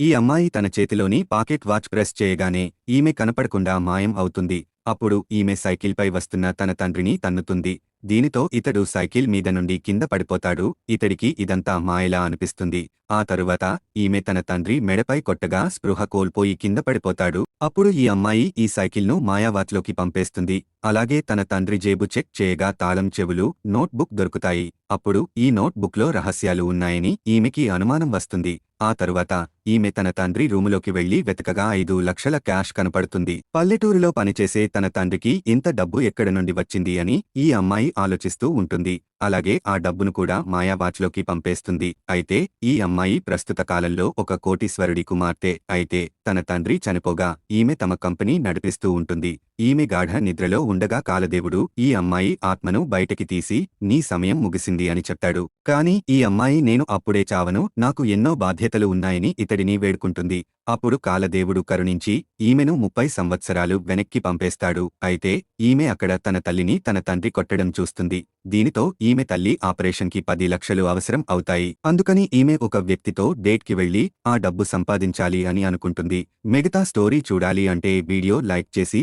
ఈ అమ్మాయి తన చేతిలోని పాకెట్ వాచ్ ప్రెస్ చేయగానే ఈమె కనపడకుండా మాయం అవుతుంది. అప్పుడు ఈమె సైకిల్పై వస్తున్న తన తండ్రిని తన్నుతుంది. దీనితో ఇతడు సైకిల్ మీద నుండి కింద పడిపోతాడు. ఇతడికి ఇదంతా మాయలా అనిపిస్తుంది. ఆ తరువాత ఈమె తన తండ్రి మెడపై కొట్టగా స్పృహ కోల్పోయి కింద పడిపోతాడు. అప్పుడు ఈ అమ్మాయి ఈ సైకిల్ను మాయావాత్లోకి పంపేస్తుంది. అలాగే తన తండ్రి జేబు చెక్ చేయగా తాళం చెవులు నోట్బుక్ దొరుకుతాయి. అప్పుడు ఈ నోట్బుక్లో రహస్యాలు ఉన్నాయని ఈమెకి అనుమానం వస్తుంది. ఆ తరువాత ఈమె తన తండ్రి రూములోకి వెళ్ళి వెతకగా ఐదు లక్షల క్యాష్ కనపడుతుంది. పల్లెటూరులో పనిచేసే తన తండ్రికి ఇంత డబ్బు ఎక్కడ నుండి వచ్చింది అని ఈ అమ్మాయి ఆలోచిస్తూ ఉంటుంది. అలాగే ఆ డబ్బును కూడా మాయాబాచ్లోకి పంపేస్తుంది. అయితే ఈ అమ్మాయి ప్రస్తుత కాలంలో ఒక కోటీశ్వరుడి కుమార్తె. అయితే తన తండ్రి చనిపోగా ఈమె తమ కంపెనీ నడిపిస్తూ ఉంటుంది. ఈమె గాఢ నిద్రలో ఉండగా కాలదేవుడు ఈ అమ్మాయి ఆత్మను బయటకి తీసి నీ సమయం ముగిసింది అని చెప్తాడు. కాని ఈ అమ్మాయి నేను అప్పుడే చావను నాకు ఎన్నో బాధ్యతలు ఉన్నాయని ఇతడిని వేడుకుంటుంది. అప్పుడు కాలదేవుడు కరుణించి ఈమెను ముప్పై సంవత్సరాలు వెనక్కి పంపేస్తాడు. అయితే ఈమె అక్కడ తన తల్లిని తన తండ్రి కొట్టడం చూస్తుంది. దీనితో ఈమె తల్లి ఆపరేషన్కి పది లక్షలు అవసరం అవుతాయి. అందుకని ఈమె ఒక వ్యక్తితో డేట్కి వెళ్ళి ఆ డబ్బు సంపాదించాలి అని అనుకుంటుంది. మిగతా స్టోరీ చూడాలి అంటే వీడియో లైక్ చేసి